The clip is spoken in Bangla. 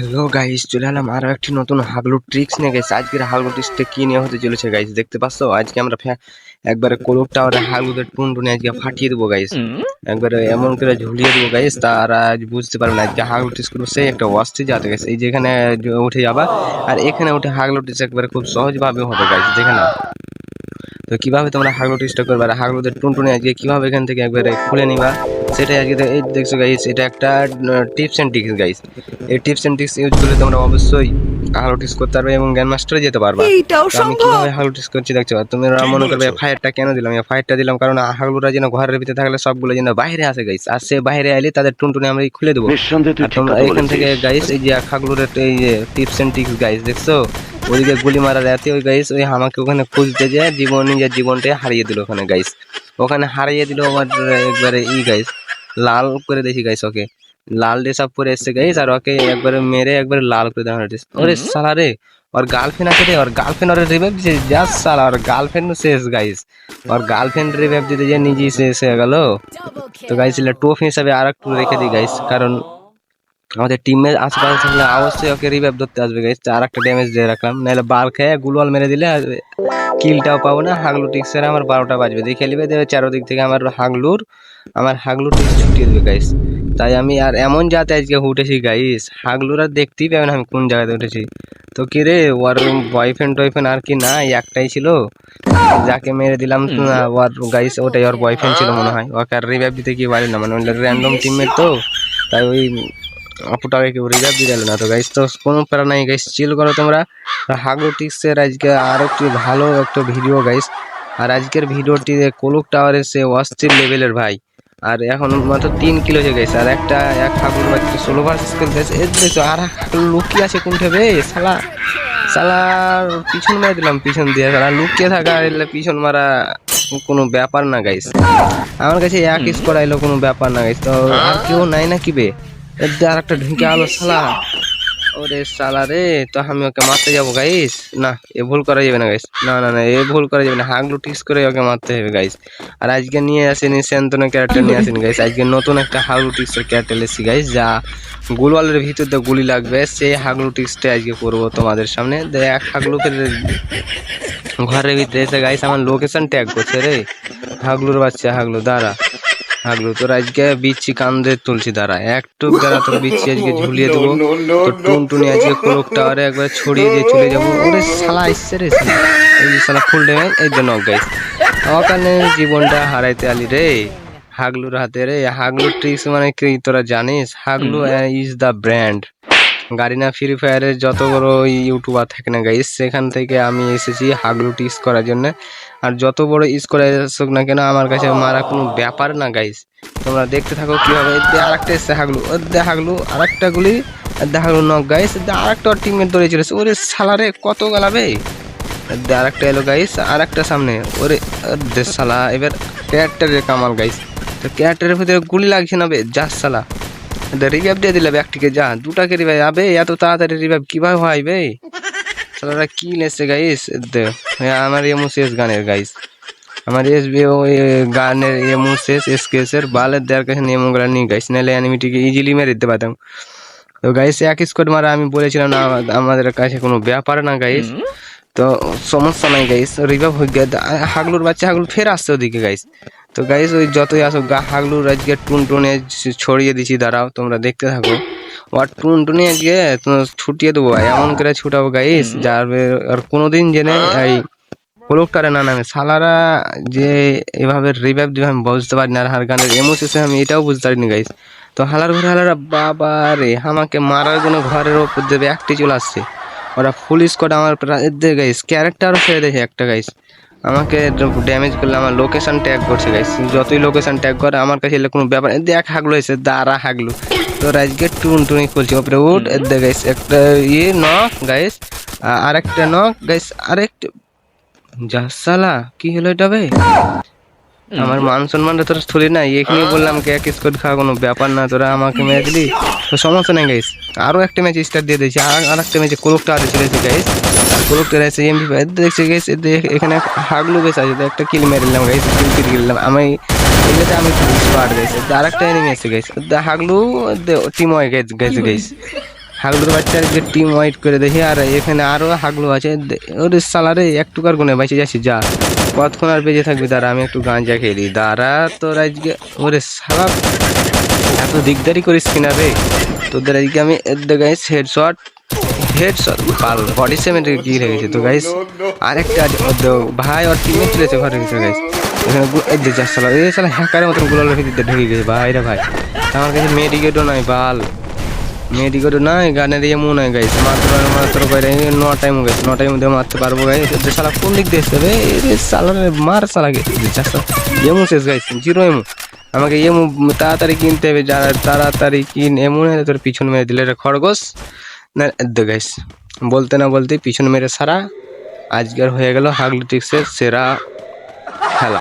হ্যালো গাইস চলে এলাম আরও একটি নতুন হাগলু ট্রিক্স নিয়ে গেছে আজকের হাগলু ট্রিক্সটা কি নিয়ে হতে চলেছে গাইস দেখতে পাচ্ছ? আজকে আমরা একবারে কোলক টাওয়ারে হাগলুদের টুন টুনে আজকে ফাটিয়ে দেবো গাইস একবারে এমন করে ঝুলিয়ে দেবো গাইস তারা আজ বুঝতে পারবে না আজকে হাগলু ট্রিক্স করব সেই একটা অস্থির যাতে গেছে এই যেখানে উঠে যাবা আর এখানে উঠে হাগলু ট্রিক্স একবারে খুব সহজভাবে হবে গাইস দেখে না তো কীভাবে তোমরা হাগলু ট্রিক্সটা করবে আর হাগলুদের টুন টুনে আজকে কীভাবে এখান থেকে একবারে খুলে নিবা? সেটাই আজকে এই দেখছ গাইস এটা একটা টিপস এন্ড ট্রিক্স গাইস এই টিপস এন্ড ট্রিক্স ইউজ করলে তোমরা অবশ্যই হাগলু ট্রিক্স করতে পারবে এবং জ্ঞান মাস্টারে যেতে পারবে। এইটাও তো আমি কীভাবে হাগলু ট্রিক্স করছি দেখছ? তুমি মনে করবে ফায়ারটা কেন দিলাম? এই ফায়ারটা দিলাম কারণ হাগলুরা যেন ঘরের ভিতরে থাকলে সবগুলো যেন বাইরে আসে গাইস আর সে বাইরে আইলে তাদের টুনটুনে আমরা খুলে দেবো। তোমরা এখান থেকে গাইস এই যে খাগলুরের এই যে টিপস এন্ড ট্রিক্স গাইস দেখছ? ওইদিকে গুলি মারা রাতে ওই গাইস ওই আমাকে ওখানে খুঁজতে যে জীবন নিজের জীবনটাই হারিয়ে দিল ওখানে গাইস ওখানে হারিয়ে দিল আমার একবারে ই গাইস লাল করে দেখি গাইস ওকে লাল ড্রেস আপ করে এসছে গাইস আর ওকে একবারে মেরে একবারে লাল করে দেওয়া ড্রেস ওরে সালা রে ওর গার্লফ্রেন্ড আছে রে ওর গার্লফ্রেন্ড ওর রিভাইভ দিছে যা সালা ওর গার্লফ্রেন্ড শেষ গাইস ওর গার্লফ্রেন্ড রিভাইভ দিতে যে নিজেই শেষ হয়ে গেল। তো গাইস এগুলো টোপ হিসাবে আর একটু রেখে দিই গাইস কারণ আমাদের টিমের আশেপাশে থাকলে অবশ্যই ওকে রিভাইভ ধরতে আসবে গাইস আর একটা ড্যামেজ দিয়ে রাখলাম নাহলে বার খেয়ে গুলওয়াল মেরে দিলে কিলটাও পাবো না হাগলু টিক্সের আমার বারোটা বাজবে। দেখে নিবে দেবে চারোদিক থেকে আমার হাগলুর আমার হাগলু টিক্স ছুটিয়ে দেবে গাইস তাই আমি আর এমন যাতে আজকে উঠেছি গাইস হাগলুর দেখতেই পাবে না আমি কোন জায়গাতে উঠেছি তো কি রে ওর বয়ফ্রেন্ড টয়ফ্রেন্ড আর কি না একটাই ছিল। যাকে মেরে দিলাম ওর গাইস ওটাই ওর বয়ফ্রেন্ড ছিল মনে হয়। ওকে আর রিভাইভ দিতে কি পারি না মানে র্যান্ডম টিমমেট তো। তাই ওই আপুটাকে কেউ রিজার্ভ দিয়ে দিল না তো গাইস তো কোনো প্যারা নাই গাইস চিল করো তোমরা। হাগলু টিক্সের আজকে আর একটি ভালো একটা ভিডিও গাইস আর আজকের ভিডিওটি কোলুক টাওয়ারের সে অস্থির লেভেলের ভাই। আর এখন মাত্র তিন কিলো হয়ে গেছে। আর একটা, এক ঠাকুর বাচ্চা ষোলো ভার্সেস করে গেছে এর দেখছ, আর লুকিয়ে আছে কোনটা বে? সালা সালার পিছন মারা দিলাম, পিছন দিয়ে। সালা লুকিয়ে থাকা এলে পিছন মারা কোনো ব্যাপার না গাইস আমার কাছে এক স্কোর আইলো, কোনো ব্যাপার না গাইস তো আর কেউ নাই না কি বে? এর দিয়ে আর একটা ঢুকে আলো, শালা। ওরে শালা রে, তো আমি ওকে মারতে যাব গাইস না, এ ভুল করা যাবে না গাইস না না না, এ ভুল করা যাবে না হাগলু টিক্স করে ওকে মারতে হবে গাইস আর আজকে নিয়ে আসেনি স্যান্তনের ক্যারেক্টার, নিয়ে আসেনি গাইস আজকে নতুন একটা হাগলু টিক্সের ক্যারেক্টার এসেছি গাইস যা গুলওয়ালের ভিতর দিয়ে গুলি লাগবে, সেই হাগলু টিক্সটা আজকে করব তোমাদের সামনে। দেখ হাগলুকে ঘরের ভিতরে এসে গাইস আমার লোকেশন ট্যাগ করছে রে। হাগলুর বাচ্চা হাগলু দাঁড়া। হাগলু তোর আজকে বিচ্ছি কান্দে তুলছি দাঁড়া। একটু দাঁড়া তোর বিচ্ছি আজকে ঝুলিয়ে দেবো। তোর টুনটুনি আজকে কোলক টাওয়ারে একবার ছড়িয়ে দিয়ে চলে যাব। ওরে শালা আসছে রে। এই সালা শালা ফুল ডেমে এই জন্য গাইস অকালে জীবনটা হারাইতে আলি রে। হাগলুর হাতে রে। হাগলুর ট্রিক্স মানে কি তোরা জানিস? হাগলু ইজ দ্য ব্র্যান্ড গাড়িনা ফ্রি ফায়ারের যত বড় ইউটিউবার থাকে না গাইস সেখান থেকে আমি এসেছি হাগলু টিক্স করার জন্য। আর যত বড় স্কোর আসুক না কেন, আমার কাছে মারা কোনো ব্যাপার না গাইস তোমরা দেখতে থাকো কীভাবে আর একটা এসছে হাগলু দে হাগলু আর একটা গুলি আর দে হাগলু নক গাইস আর একটা টিমমেট দৌড়ে চলেছে ওরে সালারে কত গালাবে? আর একটা এলো গাইস আর একটা সামনে, ওরে সালা এবার ক্যারেক্টারের কামাল গাইস তো ক্যারেক্টারের ভিতরে গুলি লাগছে না বে, যা সালা রিভাইভ দিয়ে দিলে ব্যাগটিকে যা। দুটাকে রিভাইভ আবে এত তাড়াতাড়ি রিভাইভ কীভাবে হয় বে? সালারা কি লেসে গাইস হ্যাঁ, আমার এমু শেষ গানের গাইস আমার এস গানের এমু শেষ এস কেসের বালের দেওয়ার কাছে এমুগুলো নিয়ে গাইস নাহলে অ্যানিমিটিকে ইজিলি মেরে দিতে পারতাম। তো গাইস এক স্কোয়াড মারা আমি বলেছিলাম না আমাদের কাছে কোনো ব্যাপার না গাইস তো সমস্যা নাই গাইস রিভাইভ হয়ে গেছে হাগলুর বাচ্চা হাগলু ফের আসছে ওদিকে গাইস তো গাইস ওই যতই আসো গা হাগলুর আজকে টুনটুনে ছড়িয়ে দিছি দাঁড়াও তোমরা দেখতে থাকো। আর টুনটুনি আজকে তোমার ছুটিয়ে দেবো এমন করে ছুটাবো গাইস যার আর কোনোদিন জেনে এই কোলকটারে না নামে। সালারা যে এভাবে রিভাইভ দিবে আমি বুঝতে পারি না আর হার গানের এমোসিসে আমি এটাও বুঝতে পারিনি গাইস তো হালার ঘরে হালারা বাবা রে আমাকে মারার জন্য ঘরের ওপর দেবে একটি চলে আসছে। ওরা ফুল স্কোয়াড আমার প্রায় গাইস ক্যারেক্টারও ফেলে দেখে একটা গাইস আমাকে ড্যামেজ করলে আমার লোকেশন ট্যাগ করছে গাইস যতই লোকেশন ট্যাগ করে আমার কাছে এলে কোনো ব্যাপার নেই। দেখ হাগলো এসে দাঁড়া হাগলো। তো আজকে টুন টুনি করছি ওপরে উঠ দে গাইস একটা ইয়ে নক গাইস আরেকটা নক গাইস আরেকটা যা সালা কি হলো এটা বে? আমার মান সম্মানটা তোরা থলি না এখানে বললাম কে এক স্কোয়াড খাওয়া কোনো ব্যাপার না, তোরা আমাকে ম্যাচ দিলি। তো সমস্যা নেই গাইস আরও একটা ম্যাচ স্টার্ট দিয়ে দিয়েছি, আর একটা ম্যাচে কোলকটা আরে চলেছে গাইস আর কোলকটা এসে এমপি দেখছি গাইস এখানে হাগলু বেশ আছে, তো একটা কিল মেরে দিলাম গাইস কিল কিল দিলাম আমি এগুলোতে আমি স্পার্ট গাইস আর একটা এনিমি আছে গাইস হাগলু টিম হয়ে গেছে গেছে গাইস হাগলুর বাচ্চার যে টিম ওয়াইট করে দেখি, আর এখানে আরও হাগলু আছে। ওরে সালারে, একটু কার গুনে বাঁচে যাচ্ছি, যা। কতক্ষণ আর বেঁচে থাকবি, দাঁড়া, আমি একটু গাঁজা খেলি দাঁড়া, তোর আজকে, ওরে সালা, এত দিকদারি করিস কিনা রে? তোদের আজকে আমি গাইস হেডশট হেডশট পাল বডি সেভেন্টে কি রেখেছে তো গাইস আরেকটা ভাই, ওর টিমে চলেছে ঘরে গেছে গাইস এখানে যে সালা, এই সালা, হ্যাকারের মতনগুলো ঢুকে গেছে, ভাই রে ভাই। আমার কাছে মেডিকেটও নাই, বাল। মেডিকেটও নাই গানের ইয়ে মনে হয় গাইছে মাত্র মাত্র করে ন টাইম গেছে ন টাইম মধ্যে মারতে পারব গাই সালা কোন দিক দিয়ে রে সালা মার সালা গেছে যা সালা এমু শেষ গাইছে জিরো এমু আমাকে এমু তাড়াতাড়ি কিনতে হবে যারা তাড়াতাড়ি কিন এমন তোর পিছন মেরে দিলে রে খরগোশ না গাইস বলতে না বলতে পিছন মেরে সারা আজকের হয়ে গেল হাগলিটিক্সের সেরা খেলা